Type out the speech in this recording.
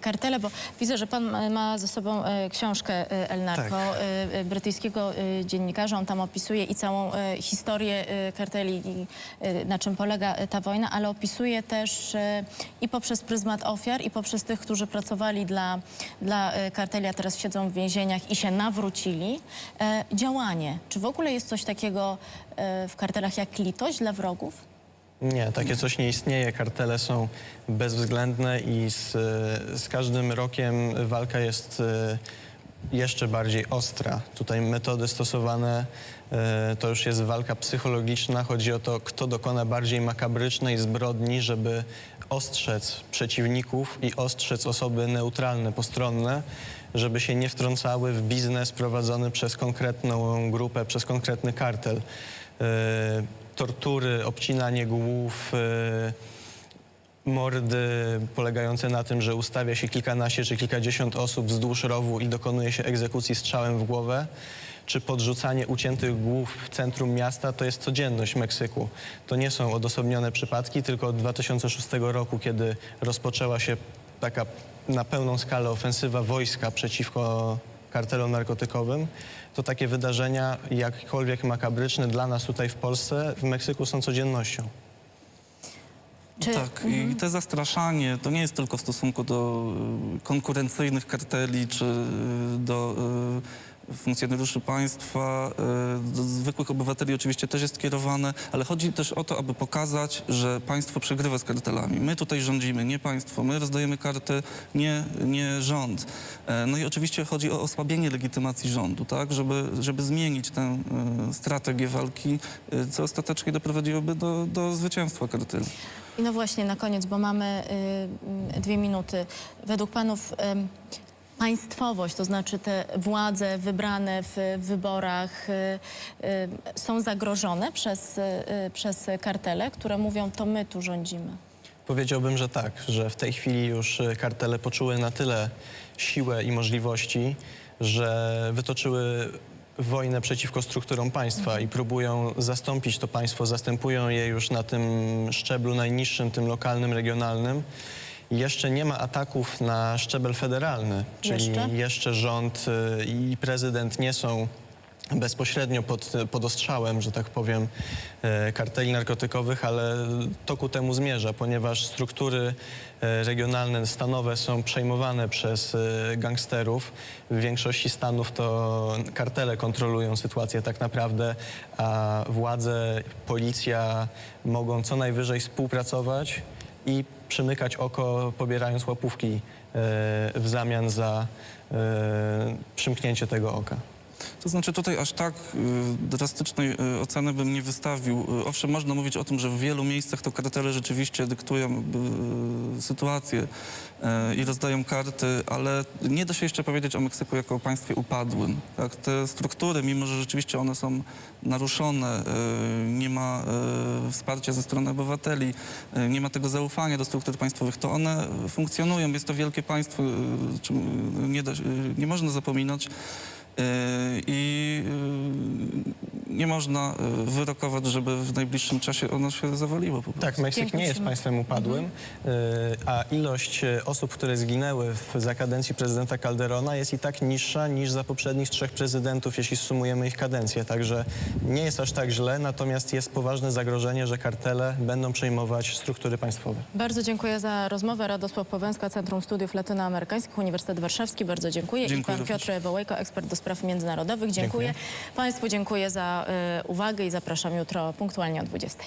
kartele, bo widzę, że pan ma ze sobą e, książkę El Narco Tak. brytyjskiego dziennikarza. On tam opisuje i całą historię karteli i na czym polega ta wojna, ale opisuje też i poprzez pryzmat ofiar, i poprzez tych, którzy pracowali dla, dla karteli, a teraz siedzą w więzieniach i się nawrócili, działanie. Czy w ogóle jest coś takiego w kartelach jak litość dla wrogów? Nie, takie coś nie istnieje. Kartele są bezwzględne i z, z każdym rokiem walka jest e, jeszcze bardziej ostra. Tutaj metody stosowane e, to już jest walka psychologiczna. Chodzi o to, kto dokona bardziej makabrycznej zbrodni, żeby ostrzec przeciwników i ostrzec osoby neutralne, postronne, żeby się nie wtrącały w biznes prowadzony przez konkretną grupę, przez konkretny kartel. Tortury, obcinanie głów, e, mordy polegające na tym, że ustawia się kilkanaście czy kilkadziesiąt osób wzdłuż rowu i dokonuje się egzekucji strzałem w głowę, czy podrzucanie uciętych głów w centrum miasta, to jest codzienność Meksyku. To nie są odosobnione przypadki, tylko od 2006 roku, kiedy rozpoczęła się taka na pełną skalę ofensywa wojska przeciwko kartelom narkotykowym, to takie wydarzenia, jakkolwiek makabryczne dla nas tutaj w Polsce, w Meksyku są codziennością. Czy- Tak, i te zastraszanie to nie jest tylko w stosunku do y, konkurencyjnych karteli czy y, do y, funkcjonariuszy państwa, y, do zwykłych obywateli oczywiście też jest kierowane, ale chodzi też o to, aby pokazać, że państwo przegrywa z kartelami. My tutaj rządzimy, nie państwo. My rozdajemy karty, nie, nie rząd. E, No i oczywiście chodzi o osłabienie legitymacji rządu, tak, żeby, żeby zmienić tę y, strategię walki, y, co ostatecznie doprowadziłoby do, do zwycięstwa karteli. I no właśnie na koniec, bo mamy y, y, dwie minuty. Według panów ym, państwowość, to znaczy te władze wybrane w wyborach y, y, są zagrożone przez, y, przez kartele, które mówią to my tu rządzimy. Powiedziałbym, że tak, że w tej chwili już kartele poczuły na tyle siłę i możliwości, że wytoczyły wojnę przeciwko strukturom państwa i próbują zastąpić to państwo, zastępują je już na tym szczeblu najniższym, tym lokalnym, regionalnym. Jeszcze nie ma ataków na szczebel federalny, czyli Jeszcze? jeszcze rząd y, i prezydent nie są bezpośrednio pod, pod ostrzałem, że tak powiem, e, karteli narkotykowych, ale to ku temu zmierza, ponieważ struktury e, regionalne, stanowe są przejmowane przez e, gangsterów. W większości stanów to kartele kontrolują sytuację tak naprawdę, a władze, policja mogą co najwyżej współpracować i przymykać oko, pobierając łapówki e, w zamian za e, przymknięcie tego oka. To znaczy tutaj aż tak y, drastycznej y, oceny bym nie wystawił. Y, owszem, można mówić o tym, że w wielu miejscach to kartele rzeczywiście dyktują sytuację i rozdają karty, ale nie da się jeszcze powiedzieć o Meksyku jako o państwie upadłym. Tak? Te struktury, mimo że rzeczywiście one są naruszone, nie ma wsparcia ze strony obywateli, nie ma tego zaufania do struktur państwowych, to one funkcjonują. Jest to wielkie państwo, nie, da, nie można zapominać. Eh, e eh, nie można yy, wyrokować, żeby w najbliższym czasie ono się zawaliło po prostu. Tak, Meksyk nie jest państwem upadłym, y, a ilość y, osób, które zginęły w, za kadencji prezydenta Calderona jest i tak niższa niż za poprzednich trzech prezydentów, jeśli sumujemy ich kadencję. Także nie jest aż tak źle, natomiast jest poważne zagrożenie, że kartele będą przejmować struktury państwowe. Bardzo dziękuję za rozmowę. Radosław Powęska, Centrum Studiów Latynoamerykańskich, Uniwersytet Warszawski. Bardzo dziękuję. Dziękuję I pan również. Piotr Wołejko, ekspert do spraw międzynarodowych. Dziękuję. Dziękuję. Państwu dziękuję za uwagę i zapraszam jutro punktualnie o 20.